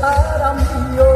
사람이여